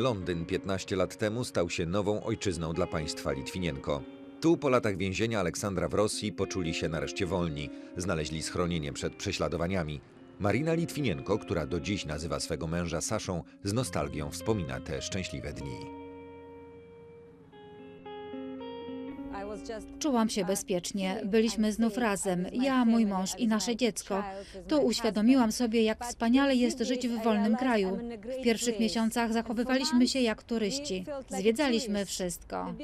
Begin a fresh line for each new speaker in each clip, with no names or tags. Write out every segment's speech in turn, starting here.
Londyn 15 lat temu stał się nową ojczyzną dla państwa Litwinienko. Tu po latach więzienia Aleksandra w Rosji poczuli się nareszcie wolni, znaleźli schronienie przed prześladowaniami. Marina Litwinienko, która do dziś nazywa swego męża Saszą, z nostalgią wspomina te szczęśliwe dni.
Czułam się bezpiecznie. Byliśmy znów razem, ja, mój mąż i nasze dziecko. Tu uświadomiłam sobie, jak wspaniale jest żyć w wolnym kraju. W pierwszych miesiącach zachowywaliśmy się jak turyści. Zwiedzaliśmy wszystko.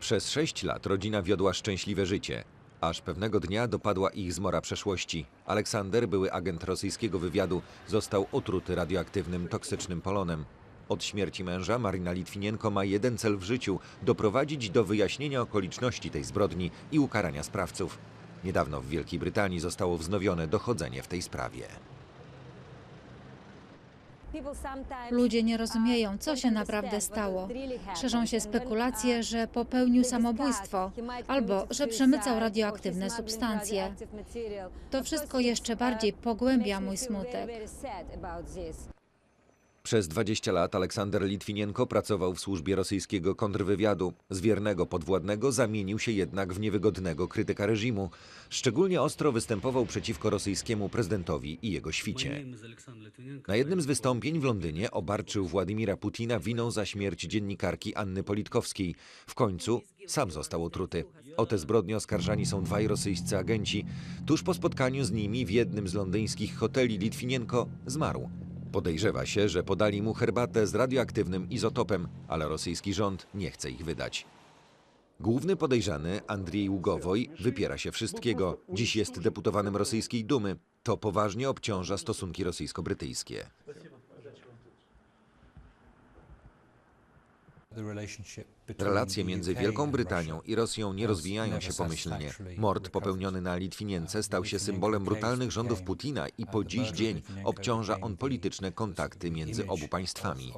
Przez sześć lat rodzina wiodła szczęśliwe życie, aż pewnego dnia dopadła ich zmora przeszłości. Aleksander, były agent rosyjskiego wywiadu, został otruty radioaktywnym toksycznym polonem. Od śmierci męża Marina Litwinienko ma jeden cel w życiu doprowadzić do wyjaśnienia okoliczności tej zbrodni i ukarania sprawców. Niedawno w Wielkiej Brytanii zostało wznowione dochodzenie w tej sprawie.
Ludzie nie rozumieją, co się naprawdę stało. Szerzą się spekulacje, że popełnił samobójstwo albo że przemycał radioaktywne substancje. To wszystko jeszcze bardziej pogłębia mój smutek.
Przez 20 lat Aleksander Litwinienko pracował w służbie rosyjskiego kontrwywiadu. Z wiernego podwładnego zamienił się jednak w niewygodnego krytyka reżimu. Szczególnie ostro występował przeciwko rosyjskiemu prezydentowi i jego świcie. Na jednym z wystąpień w Londynie obarczył Władimira Putina winą za śmierć dziennikarki Anny Politkowskiej. W końcu sam został otruty. O te zbrodnie oskarżani są dwaj rosyjscy agenci. Tuż po spotkaniu z nimi w jednym z londyńskich hoteli Litwinienko zmarł. Podejrzewa się, że podali mu herbatę z radioaktywnym izotopem, ale rosyjski rząd nie chce ich wydać. Główny podejrzany, Andrzej Ługowoj, wypiera się wszystkiego. Dziś jest deputowanym rosyjskiej Dumy. To poważnie obciąża stosunki rosyjsko-brytyjskie. Relacje między Wielką Brytanią i Rosją nie rozwijają się pomyślnie. Mord popełniony na Litwinience stał się symbolem brutalnych rządów Putina i po dziś dzień obciąża on polityczne kontakty między obu państwami.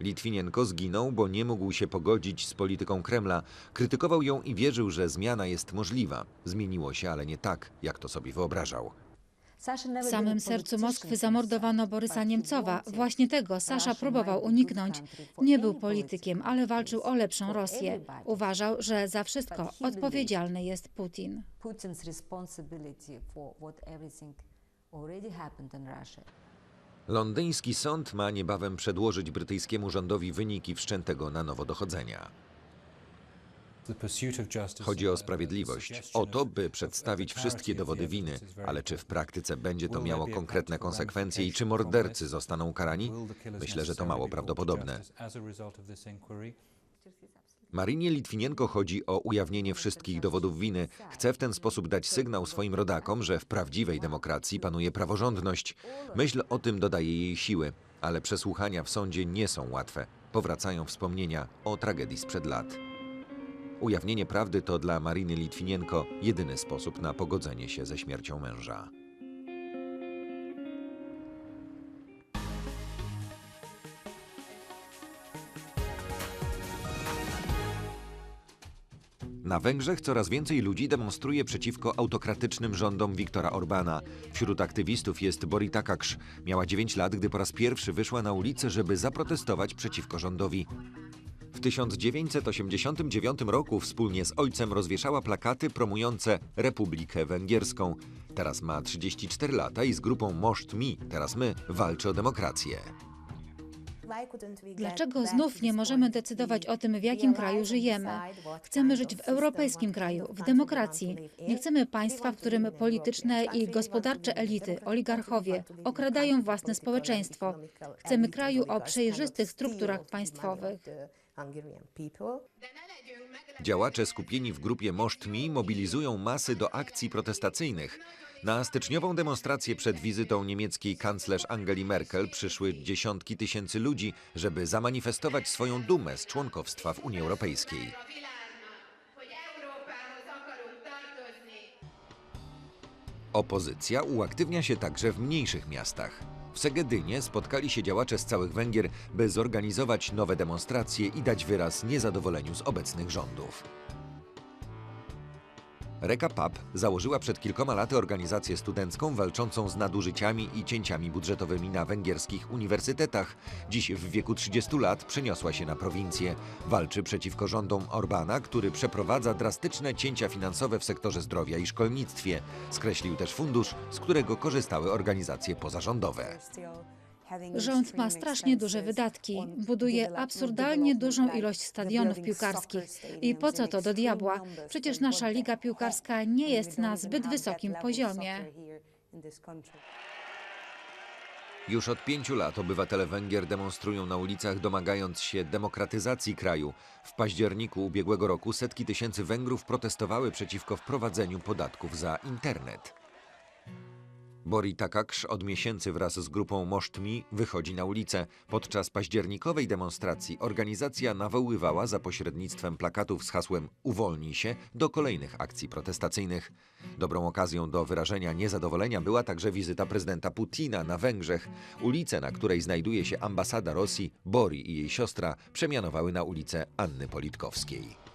Litwinienko zginął, bo nie mógł się pogodzić z polityką Kremla. Krytykował ją i wierzył, że zmiana jest możliwa. Zmieniło się, ale nie tak, jak to sobie wyobrażał.
W samym sercu Moskwy zamordowano Borysa Niemcowa. Właśnie tego Sasza próbował uniknąć. Nie był politykiem, ale walczył o lepszą Rosję. Uważał, że za wszystko odpowiedzialny jest Putin.
Londyński sąd ma niebawem przedłożyć brytyjskiemu rządowi wyniki wszczętego na nowo dochodzenia. Chodzi o sprawiedliwość, o to, by przedstawić wszystkie dowody winy, ale czy w praktyce będzie to miało konkretne konsekwencje i czy mordercy zostaną karani? Myślę, że to mało prawdopodobne. Marinie Litwinienko chodzi o ujawnienie wszystkich dowodów winy. Chce w ten sposób dać sygnał swoim rodakom, że w prawdziwej demokracji panuje praworządność. Myśl o tym dodaje jej siły, ale przesłuchania w sądzie nie są łatwe. Powracają wspomnienia o tragedii sprzed lat. Ujawnienie prawdy to dla Mariny Litwinienko jedyny sposób na pogodzenie się ze śmiercią męża. Na Węgrzech coraz więcej ludzi demonstruje przeciwko autokratycznym rządom Viktora Orbana. Wśród aktywistów jest Borita Kaksz. Miała 9 lat, gdy po raz pierwszy wyszła na ulicę, żeby zaprotestować przeciwko rządowi. W 1989 roku wspólnie z ojcem rozwieszała plakaty promujące Republikę Węgierską. Teraz ma 34 lata i z grupą Most Mi, teraz my, walczy o demokrację.
Dlaczego znów nie możemy decydować o tym, w jakim kraju żyjemy? Chcemy żyć w europejskim kraju, w demokracji. Nie chcemy państwa, w którym polityczne i gospodarcze elity, oligarchowie okradają własne społeczeństwo. Chcemy kraju o przejrzystych strukturach państwowych.
Działacze skupieni w grupie Most Mi mobilizują masy do akcji protestacyjnych. Na styczniową demonstrację przed wizytą niemieckiej kanclerz Angeli Merkel przyszły dziesiątki tysięcy ludzi, żeby zamanifestować swoją dumę z członkowstwa w Unii Europejskiej. Opozycja uaktywnia się także w mniejszych miastach. Segedynie spotkali się działacze z całych Węgier, by zorganizować nowe demonstracje i dać wyraz niezadowoleniu z obecnych rządów. Reka PAP założyła przed kilkoma laty organizację studencką walczącą z nadużyciami i cięciami budżetowymi na węgierskich uniwersytetach. Dziś w wieku 30 lat przeniosła się na prowincję. Walczy przeciwko rządom Orbana, który przeprowadza drastyczne cięcia finansowe w sektorze zdrowia i szkolnictwie. Skreślił też fundusz, z którego korzystały organizacje pozarządowe.
Rząd ma strasznie duże wydatki, buduje absurdalnie dużą ilość stadionów piłkarskich. I po co to do diabła? Przecież nasza liga piłkarska nie jest na zbyt wysokim poziomie.
Już od pięciu lat obywatele Węgier demonstrują na ulicach, domagając się demokratyzacji kraju. W październiku ubiegłego roku setki tysięcy Węgrów protestowały przeciwko wprowadzeniu podatków za internet. Bori Takaksz od miesięcy wraz z grupą Mosztmi wychodzi na ulicę. Podczas październikowej demonstracji organizacja nawoływała za pośrednictwem plakatów z hasłem Uwolnij się do kolejnych akcji protestacyjnych. Dobrą okazją do wyrażenia niezadowolenia była także wizyta prezydenta Putina na Węgrzech. Ulicę, na której znajduje się ambasada Rosji, Bori i jej siostra przemianowały na ulicę Anny Politkowskiej.